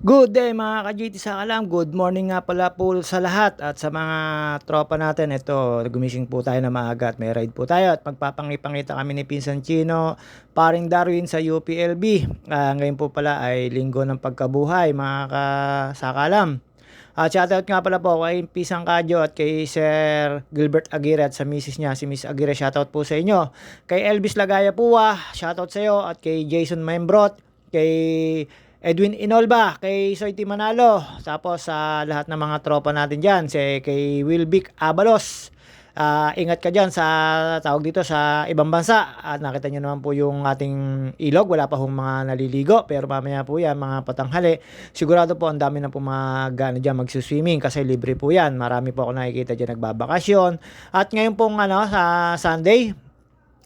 Good day mga ka-GT sa kalam. Good morning nga pala po sa lahat at sa mga tropa natin. Ito, gumising po tayo na maaga at may ride po tayo at magpapangipangita kami ni Pinsan Chino, paring Darwin sa UPLB. Ah, ngayon po pala ay linggo ng pagkabuhay mga kasakalam. At shoutout nga pala po kay Pisang Kadyo at kay Sir Gilbert Aguirre at sa misis niya, si Miss Aguirre, shoutout po sa inyo. Kay Elvis Lagaya Puwa, shoutout sa iyo at kay Jason Membrot, kay Edwin Inolba, kay Soiti Manalo, tapos sa lahat ng mga tropa natin dyan, si, kay Wilbic Abalos. Ah, ingat ka dyan sa tawag dito sa ibang bansa. At nakita nyo naman po yung ating ilog. Wala pa hong mga naliligo. Pero mamaya po yan, mga patanghali. Sigurado po ang dami na po mga gano dyan magsuswimming kasi libre po yan. Marami po ako nakikita dyan nagbabakasyon. At ngayon pong ano, sa Sunday,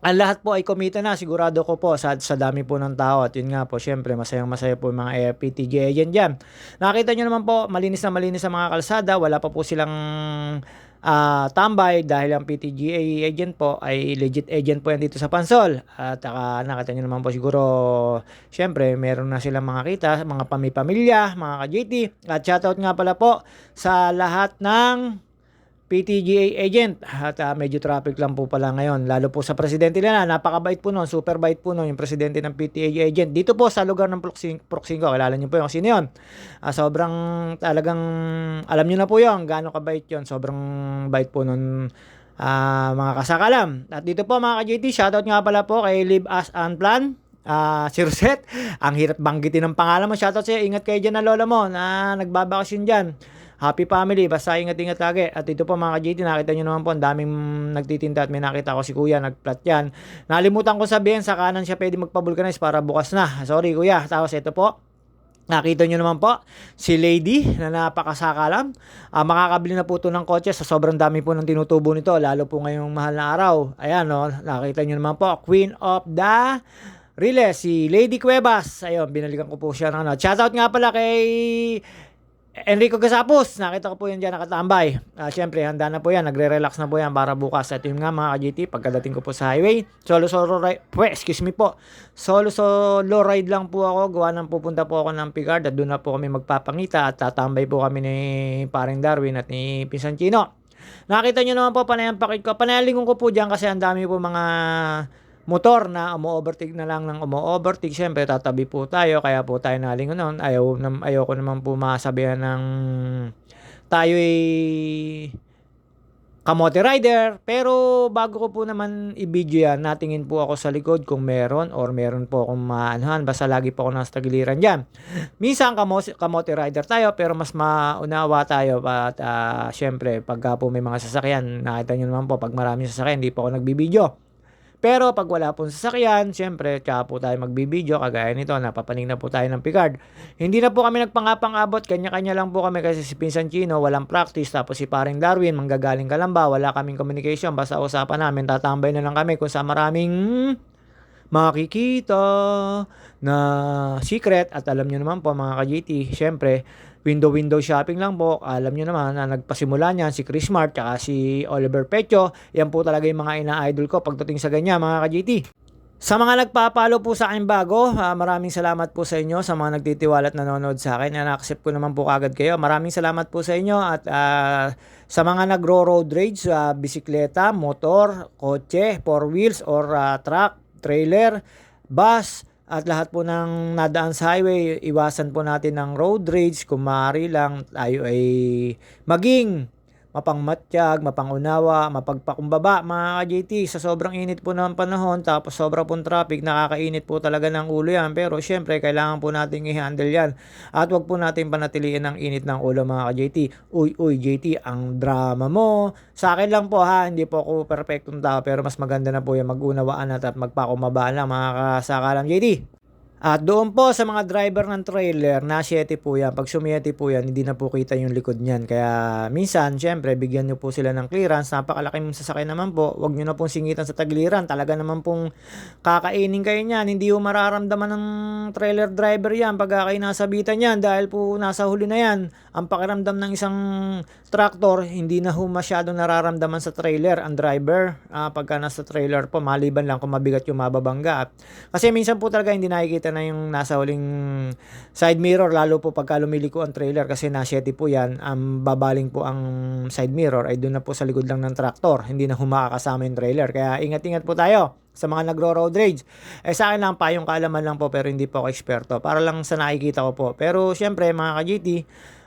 ang lahat po ay kumita na, sigurado ko po sa, sa dami po ng tao at yun nga po, syempre masayang masaya po yung mga AFPTG agent dyan. Nakita nyo naman po, malinis na malinis sa mga kalsada, wala pa po silang ah, tambay dahil ang PTGA agent po ay legit agent po yan dito sa Pansol. At uh, nakita nyo naman po siguro, syempre meron na silang mga kita, mga pamipamilya, mga ka-JT. At shoutout nga pala po sa lahat ng PTGA agent. At ah, medyo traffic lang po pala ngayon lalo po sa presidente nila. Napakabait po noon super bait po noon yung presidente ng PTGA agent. Dito po sa lugar ng Proxing- Proxingo kilala niyo po yung sino yun? Ah, sobrang talagang alam niyo na po yun gaano kabait yun. Sobrang bait po noon ah, mga kasakalam. At dito po mga ka-JT shoutout nga pala po kay Live As Unplan Ah, si Rosette, ang hirap banggitin ng pangalan mo. Shoutout sa'yo. Ingat kayo dyan na lola mo na nagbabakasyon dyan. Happy family, basta ingat-ingat lagi. At ito po mga ka-GT, nakita nyo naman po, ang daming nagtitinda at may nakita ko si kuya, nagplat yan. Nalimutan ko sabihin, sa kanan siya pwede magpabulkanize para bukas na. Sorry kuya. Tapos ito po, Nakita nyo naman po, si Lady na napakasakalam. Ah, makakabili na po ito ng kotse sa sobrang dami po ng tinutubo nito, lalo po ngayong mahal na araw. Ayan, no, nakita nyo naman po, Queen of the Riles, si Lady Cuevas. Ayun, binalikan ko po siya ng ano. Shoutout nga pala kay Enrico Gasapos, nakita ko po yan dyan nakatambay. Ah, Siyempre, handa na po yan. Nagre-relax na po yan para bukas. At yun nga mga ka-GT, pagkadating ko po sa highway, solo solo ride, excuse me po. Solo solo ride lang po ako. Gawa ng pupunta po ako ng Picard at doon na po kami magpapangita at tatambay po kami ni paring Darwin at ni Pinsan Chino. Nakita nyo naman po, panayang pakit ko. Panayalingon ko po dyan kasi ang dami po mga motor na umu-overtake na lang ng umu-overtake. Siyempre, tatabi po tayo. Kaya po tayo nalingon noon. Ayaw, nam, ayaw ko naman po masabihan ng tayo ay kamote rider. Pero bago ko po naman i-video yan, natingin po ako sa likod kung meron or meron po akong maanuhan. Basta lagi po ako nasa tagiliran dyan. Minsan kamote, rider tayo pero mas maunawa tayo. At ah, syempre, pagka po may mga sasakyan, nakita nyo naman po, pag maraming sasakyan, hindi po ako nagbibideo. Pero pag wala pong sasakyan, syempre, tsaka po tayo magbibideo, kagaya nito, napapaning na po tayo ng Picard. Hindi na po kami nagpangapang-abot, kanya-kanya lang po kami kasi si Pinsan Chino, walang practice, tapos si paring Darwin, manggagaling ka lang ba, wala kaming communication, basta usapan namin, tatambay na lang kami kung sa maraming makikita na secret at alam nyo naman po mga ka-GT, syempre, window-window shopping lang po. Alam nyo naman na nagpasimula niyan si Chris Smart at si Oliver Pecho. Yan po talaga yung mga ina-idol ko pagdating sa ganyan mga ka-GT. Sa mga nagpapalo po sa akin bago, ah, maraming salamat po sa inyo sa mga nagtitiwala at nanonood sa akin. Na-accept ko naman po kagad kayo. Maraming salamat po sa inyo at ah, sa mga nagro-road rage, ah, bisikleta, motor, kotse, four wheels or ah, truck, trailer, bus, at lahat po ng nadaan sa highway, iwasan po natin ng road rage. Kung maaari lang tayo ay maging mapangmatsyag, mapangunawa, mapagpakumbaba. Mga ka-JT sa sobrang init po ng panahon tapos sobra pong traffic, nakakainit po talaga ng ulo yan. Pero syempre kailangan po natin i-handle yan. At wag po natin panatiliin ang init ng ulo mga ka-JT uy uy JT ang drama mo. Sa akin lang po ha hindi po ako perfectong tao pero mas maganda na po yung mag-unawaan at, at magpakumbaba lang mga kasakalam JT at doon po sa mga driver ng trailer, na 7 po yan. Pag sumiyete po yan, hindi na po kita yung likod niyan. Kaya minsan, syempre, bigyan nyo po sila ng clearance. Napakalaking sasakyan naman po. Huwag nyo na pong singitan sa tagiliran. Talaga naman pong kakainin kayo niyan. Hindi po mararamdaman ng trailer driver yan pag kayo nasabitan yan. Dahil po nasa huli na yan. Ang pakiramdam ng isang tractor, hindi na ho masyado nararamdaman sa trailer ang driver. Ah, pagka nasa trailer po, maliban lang kung mabigat yung mababangga. Kasi minsan po talaga hindi nakikita na yung nasa huling side mirror lalo po pagka lumiliko ang trailer kasi nasyete po yan ang babaling po ang side mirror ay doon na po sa likod lang ng traktor hindi na humakakasama yung trailer kaya ingat-ingat po tayo sa mga nagro-road rage. Eh sa akin lang pa yung kaalaman lang po pero hindi po ako eksperto. Para lang sa nakikita ko po. Pero syempre mga ka-GT,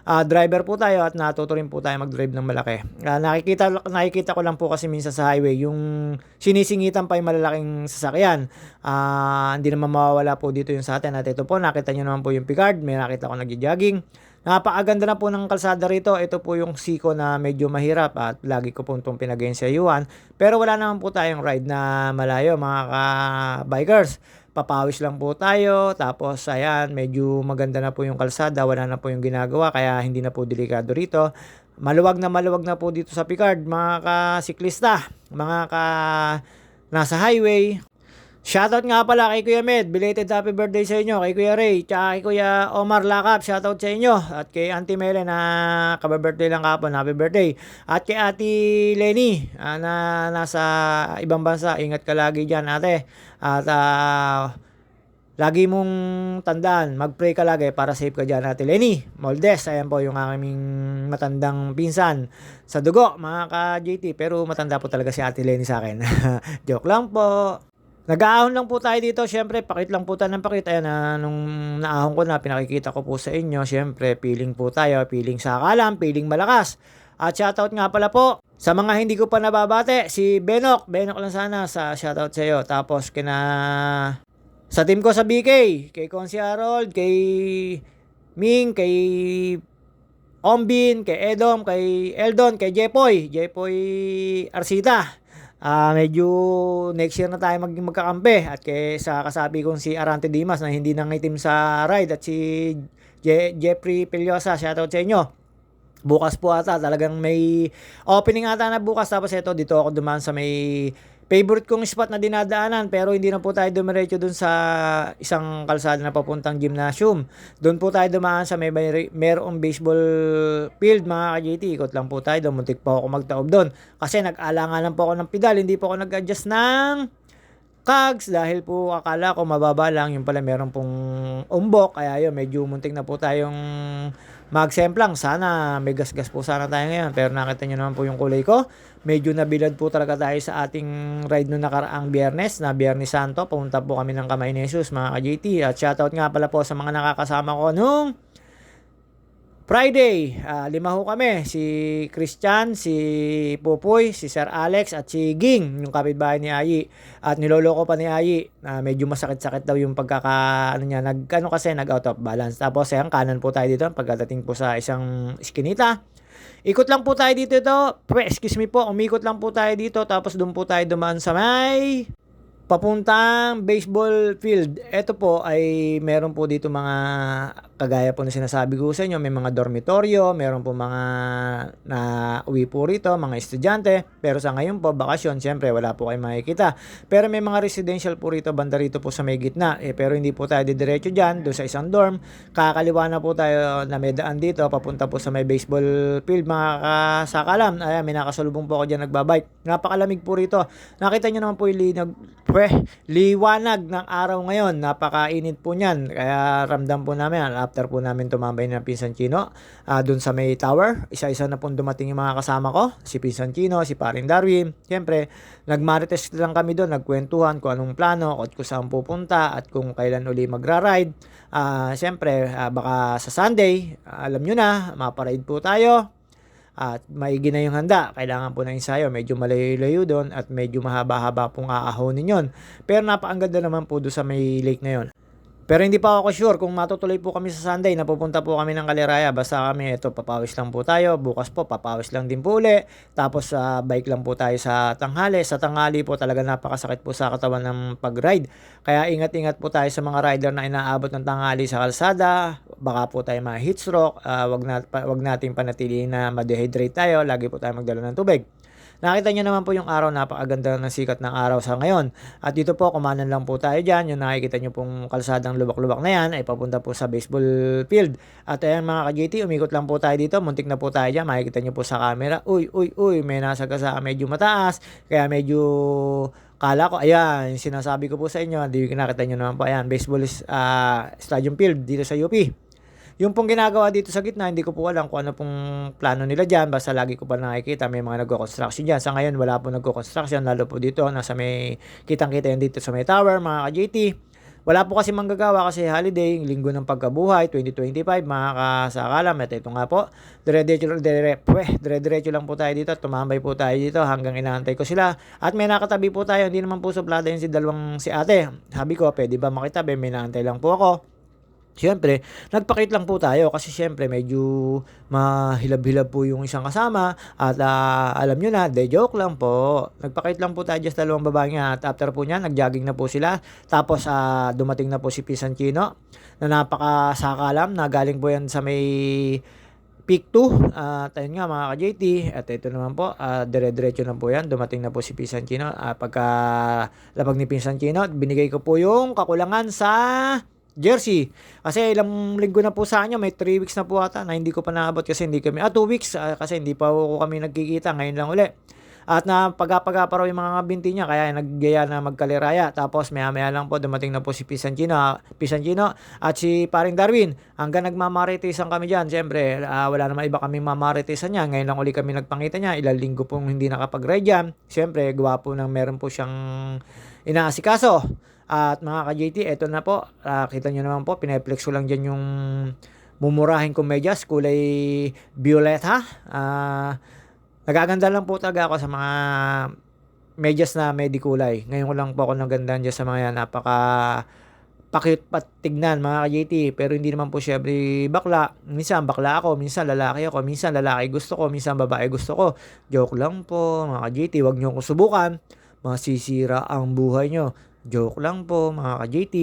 ah, driver po tayo at natuto rin po tayo mag-drive ng malaki. Ah, nakikita, nakikita ko lang po kasi minsan sa highway yung sinisingitan pa yung malalaking sasakyan. Ah, hindi naman mawawala po dito yung sa atin. At ito po, nakita nyo naman po yung Picard. May nakita ko nag-jogging. Napakaganda na po ng kalsada rito. Ito po yung siko na medyo mahirap at lagi ko po itong pinag-ensayuan. Pero wala naman po tayong ride na malayo mga ka-bikers. Papawis lang po tayo. Tapos ayan, medyo maganda na po yung kalsada. Wala na po yung ginagawa kaya hindi na po delikado rito. Maluwag na maluwag na po dito sa Picard mga ka-siklista. Mga ka nasa highway, Shoutout nga pala kay Kuya Med. Belated happy birthday sa inyo. Kay Kuya Ray. Tsaka kay Kuya Omar Lakap. Shoutout sa inyo. At kay Auntie Mele na kababirthday lang kapon. Happy birthday. At kay Ate Lenny ah, na nasa ibang bansa. Ingat ka lagi dyan ate. At ah, lagi mong tandaan. Mag-pray ka lagi para safe ka dyan Ate Lenny. Moldes. Ayan po yung aming matandang pinsan sa dugo mga ka-JT. Pero matanda po talaga si Ate Lenny sa akin. Joke lang po. Nag-aahon lang po tayo dito. Siyempre, pakit lang po tayo ng pakit. Ayan, na, nung naahon ko na, pinakikita ko po sa inyo. Siyempre, feeling po tayo. Feeling sa kalam, feeling malakas. At shoutout nga pala po sa mga hindi ko pa nababate. Si Benok. Benok lang sana sa shoutout sa iyo. Tapos, kina... Sa team ko sa BK. Kay Consi Harold. Kay Ming. Kay Ombin. Kay Edom. Kay Eldon. Kay Jepoy. Jepoy Arsita. Ah, medyo next year na tayo mag magkakampi at kay sa kasabi kong si Arante Dimas na hindi nangitim sa ride at si Je- Jeffrey Pilyosa, shoutout sa inyo. Bukas po ata talagang may opening ata na bukas tapos ito dito ako dumaan sa may favorite kong spot na dinadaanan pero hindi na po tayo dumiretso dun sa isang kalsada na papuntang gymnasium. Doon po tayo dumaan sa may, merong baseball field mga ka-JT. Ikot lang po tayo doon. Muntik po ako magtaob doon. Kasi nag-alangan lang po ako ng pedal. Hindi po ako nag-adjust ng cogs dahil po akala ko mababa lang yung pala meron pong umbok kaya yun medyo muntik na po tayong magsemplang sana may gas-gas po sana tayo ngayon. Pero nakita nyo naman po yung kulay ko. Medyo nabilad po talaga tayo sa ating ride noong nakaraang biyernes na biyernes santo. Pumunta po kami ng Kamay Jesus mga ka-JT at shoutout nga pala po sa mga nakakasama ko. Nung Friday, ah, lima ho kami. Si Christian, si Pupoy, si Sir Alex, at si Ging, yung kapitbahay ni Ayi. At niloloko pa ni Ayi na medyo masakit-sakit daw yung pagkaka, ano niya, nag, ano kasi, nag out of balance. Tapos, ayan, kanan po tayo dito, pagkadating po sa isang iskinita. Ikot lang po tayo dito ito. Excuse me po, umikot lang po tayo dito. Tapos doon po tayo dumaan sa may papuntang baseball field. Ito po ay meron po dito mga kagaya po na sinasabi ko sa inyo, may mga dormitoryo, meron po mga na uwi po rito, mga estudyante. Pero sa ngayon po, bakasyon, syempre wala po kayo makikita. Pero may mga residential po rito, banda rito po sa may gitna. Eh, pero hindi po tayo didiretso dyan, doon sa isang dorm. Kakaliwa na po tayo na may daan dito, papunta po sa may baseball field, mga kasakalam. Ayan, may nakasulubong po ako dyan nagbabike. Napakalamig po rito. Nakita nyo naman po yung linag, pwe, liwanag ng araw ngayon. Napakainit po niyan. Kaya ramdam po namin, after po namin tumambay ng Pinsan Chino, ah dun sa may tower, isa-isa na po dumating yung mga kasama ko. Si Pinsan Chino, si Paring Darwin. Siyempre, nagmarites lang kami doon, nagkwentuhan kung anong plano, at kung saan pupunta, at kung kailan uli magra-ride. Ah, siyempre, ah, baka sa Sunday, ah, alam nyo na, maparide po tayo at maigi na yung handa. Kailangan po ng ensayo. Medyo malayo-layo doon at medyo mahaba-haba pong aahonin yon. Pero napakaganda naman po doon sa may lake na yon. Pero hindi pa ako sure kung matutuloy po kami sa Sunday. Napupunta po kami ng Kaliraya. Basta kami, ito, papawis lang po tayo. Bukas po, papawis lang din po uli. Tapos sa bike lang po tayo sa tanghali. Sa tanghali po talaga napakasakit po sa katawan ng pag-ride. Kaya ingat-ingat po tayo sa mga rider na inaabot ng tanghali sa kalsada. Baka po tayo ma-heat stroke. Uh, wag, na, wag nating panatilihin na ma-dehydrate tayo. Lagi po tayo magdala ng tubig. Nakita nyo naman po yung araw, napakaganda ng sikat ng araw sa ngayon. At dito po, kumanan lang po tayo dyan. Yung nakikita nyo pong kalsadang lubak-lubak na yan, ay papunta po sa baseball field. At ayan mga ka-GT, umikot lang po tayo dito. Muntik na po tayo dyan. Makikita nyo po sa camera. Uy, uy, uy, may nasa sa medyo mataas. Kaya medyo Kala ko, ayan, sinasabi ko po sa inyo, hindi nakita nyo naman po, ayan, baseball is, ah, stadium field dito sa UP. Yung pong ginagawa dito sa gitna, hindi ko po alam kung ano pong plano nila dyan. Basta lagi ko pa nakikita may mga nagko-construction dyan. Sa ngayon, wala po nagko-construction. Lalo po dito, nasa may kitang-kita yan dito sa may tower, mga ka-JT. Wala po kasi manggagawa kasi holiday, linggo ng pagkabuhay, 2025, mga kasakalam. At ito nga po, dire-diretso dire, dire, dire lang po tayo dito. Tumambay po tayo dito hanggang inaantay ko sila. At may nakatabi po tayo, hindi naman po suplada yun si dalawang si ate. Sabi ko, pwede ba makitabi? May naantay lang po ako. Siyempre, nagpakit lang po tayo kasi siyempre medyo mahilab-hilab po yung isang kasama at uh, alam nyo na, de joke lang po. Nagpakit lang po tayo just dalawang babae nga at after po niya, nagjogging na po sila. Tapos uh, dumating na po si Pisan Chino na napakasakalam na galing po yan sa may Peak 2, at uh, ayun nga mga ka-JT, at ito naman po, uh, dire-diretso na po yan, dumating na po si Pisan Chino, uh, pagka labag ni Pisan Chino, binigay ko po yung kakulangan sa jersey. Kasi ilang linggo na po sa kanya, may 3 weeks na po ata na hindi ko pa naabot kasi hindi kami, ah 2 weeks uh, kasi hindi pa po kami nagkikita, ngayon lang uli. At na pagapagapa raw yung mga binti niya, kaya naggaya na magkaliraya. Tapos maya maya lang po dumating na po si Pisanchino, Pisanchino at si paring Darwin. Hanggang nagmamaritisan kami dyan. Siyempre, uh, wala naman iba kami mamaritisan niya. Ngayon lang uli kami nagpangita niya. Ilang linggo pong hindi nakapag-ride yan. Siyempre, gwapo nang meron po siyang inaasikaso. At mga ka-JT, eto na po. Uh, kita nyo naman po, pineplex ko lang dyan yung mumurahin kong medyas, kulay violet ha. Uh, nagaganda lang po talaga ako sa mga medyas na medikulay. Ngayon ko lang po ako nagandaan dyan sa mga yan. Napaka pakit patignan mga ka-JT. Pero hindi naman po siya bakla. Minsan bakla ako, minsan lalaki ako, minsan lalaki gusto ko, minsan babae gusto ko. Joke lang po mga ka-JT. Huwag nyo ko subukan. Masisira ang buhay nyo. Joke lang po mga ka-JT.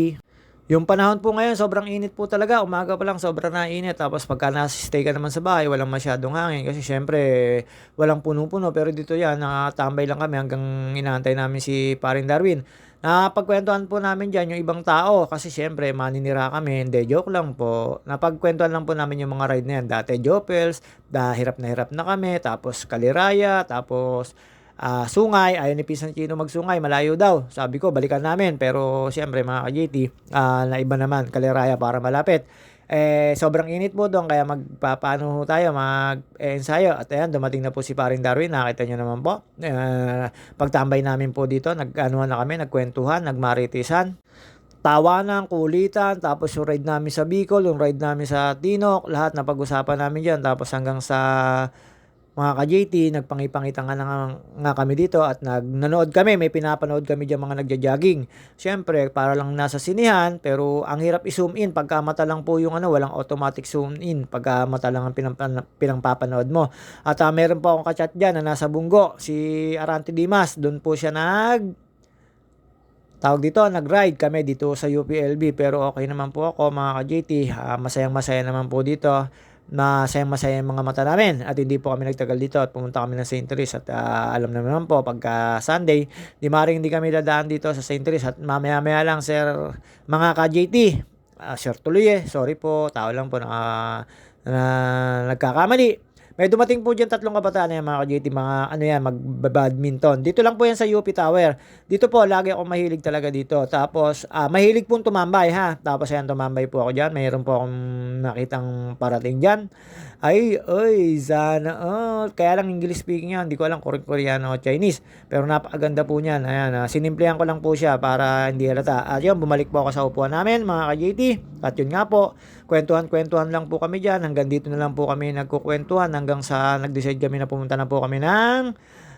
Yung panahon po ngayon, sobrang init po talaga. Umaga pa lang, sobrang nainit. Tapos pagka nasa-stay ka naman sa bahay, walang masyadong hangin. Kasi syempre, walang puno-puno. Pero dito yan, nakatambay lang kami hanggang inaantay namin si paring Darwin. Napagkwentuhan po namin dyan yung ibang tao. Kasi syempre, maninira kami. Hindi, joke lang po. Napagkwentuhan lang po namin yung mga ride na yan. Dati Jopels, da, hirap na hirap na kami. Tapos Kaliraya, tapos uh, sungay, ayaw ni Pisan Chino magsungay, malayo daw. Sabi ko, balikan namin. Pero siyempre mga ka-JT, uh, ah, na iba naman, Kaliraya para malapit. Eh, sobrang init po doon, kaya magpapaano tayo, mag-ensayo. At ayan, dumating na po si paring Darwin, nakita nyo naman po. Uh, pagtambay namin po dito, nag-anuhan na kami, nagkwentuhan, nagmaritisan tawanan, kulitan, tapos yung ride namin sa Bicol, yung ride namin sa Tinok, lahat na pag-usapan namin dyan. Tapos hanggang sa mga ka-JT, nagpangipangita nga, nga, nga kami dito at nanood kami, may pinapanood kami diyan mga nagja-jogging. Siyempre, para lang nasa sinihan, pero ang hirap i-zoom in. Pagka mata lang po yung ano, walang automatic zoom in. Pagka mata lang ang pinang, pinangpapanood mo. At uh, meron po akong kachat diyan na nasa Bunggo, si Arante Dimas, doon po siya nag tawag dito, nag-ride kami dito sa UPLB pero okay naman po ako mga ka-JT, uh, masayang masaya naman po dito masayang masaya yung mga mata namin. At hindi po kami nagtagal dito at pumunta kami ng St. Therese. At uh, alam naman po pagka Sunday di maring hindi kami dadaan dito sa St. Therese. At mamaya maya lang sir mga ka-JT uh, Sir Tuloy sorry po. Tao lang po na, na nagkakamali may dumating po dyan tatlong kabataan na yan mga ka-JT, mga ano yan, mag-badminton. Dito lang po yan sa UP Tower. Dito po, lagi ako mahilig talaga dito. Tapos, uh, mahilig pong tumambay ha. Tapos ayan, tumambay po ako dyan. Mayroon po akong nakitang parating dyan. Ay, oy, sana all. Kaya lang English speaking yan. Hindi ko alam kung Koreano o Chinese. Pero napakaganda po niyan. Ayan, uh, sinimplihan ko lang po siya para hindi halata. At yun, bumalik po ako sa upuan namin, mga ka-JT. At yun nga po, kwentuhan-kwentuhan lang po kami dyan. Hanggang dito na lang po kami nagkukwentuhan hanggang sa nag-decide kami na pumunta na po kami ng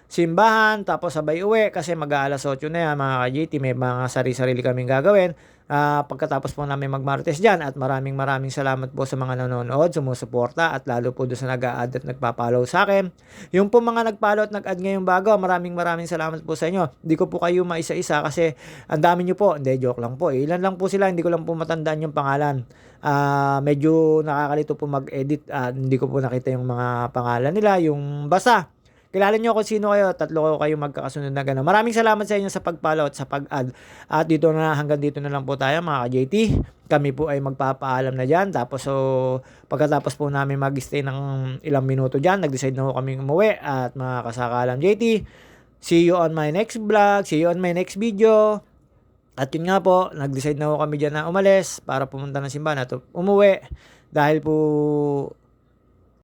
simbahan, tapos sabay uwi kasi mag-aalas 8 na yan mga ka-GT, may mga sarili-sarili kaming gagawin. Uh, pagkatapos po namin mag-martes dyan at maraming maraming salamat po sa mga nanonood, sumusuporta at lalo po doon sa nag-a-add at nagpa-follow sa akin. Yung po mga nag-follow at nag-add ngayong bago, maraming maraming salamat po sa inyo. Hindi ko po kayo maisa-isa kasi ang dami nyo po. Hindi, joke lang po. Ilan lang po sila, hindi ko lang po matandaan yung pangalan. Uh, medyo nakakalito po mag-edit. Uh, hindi ko po nakita yung mga pangalan nila. Yung basta, Kilala niyo kung sino kayo, tatlo ko kayo magkakasunod na gano'n. Maraming salamat sa inyo sa pag-follow at sa pag-add. At dito na, hanggang dito na lang po tayo mga ka-JT. Kami po ay magpapaalam na dyan. Tapos so, pagkatapos po namin mag-stay ng ilang minuto dyan, nag-decide na po kami umuwi. At mga kasakalam JT, See you on my next vlog. See you on my next video. At yun nga po, nag-decide na po kami dyan na umalis para pumunta ng simbahan at umuwi. Dahil po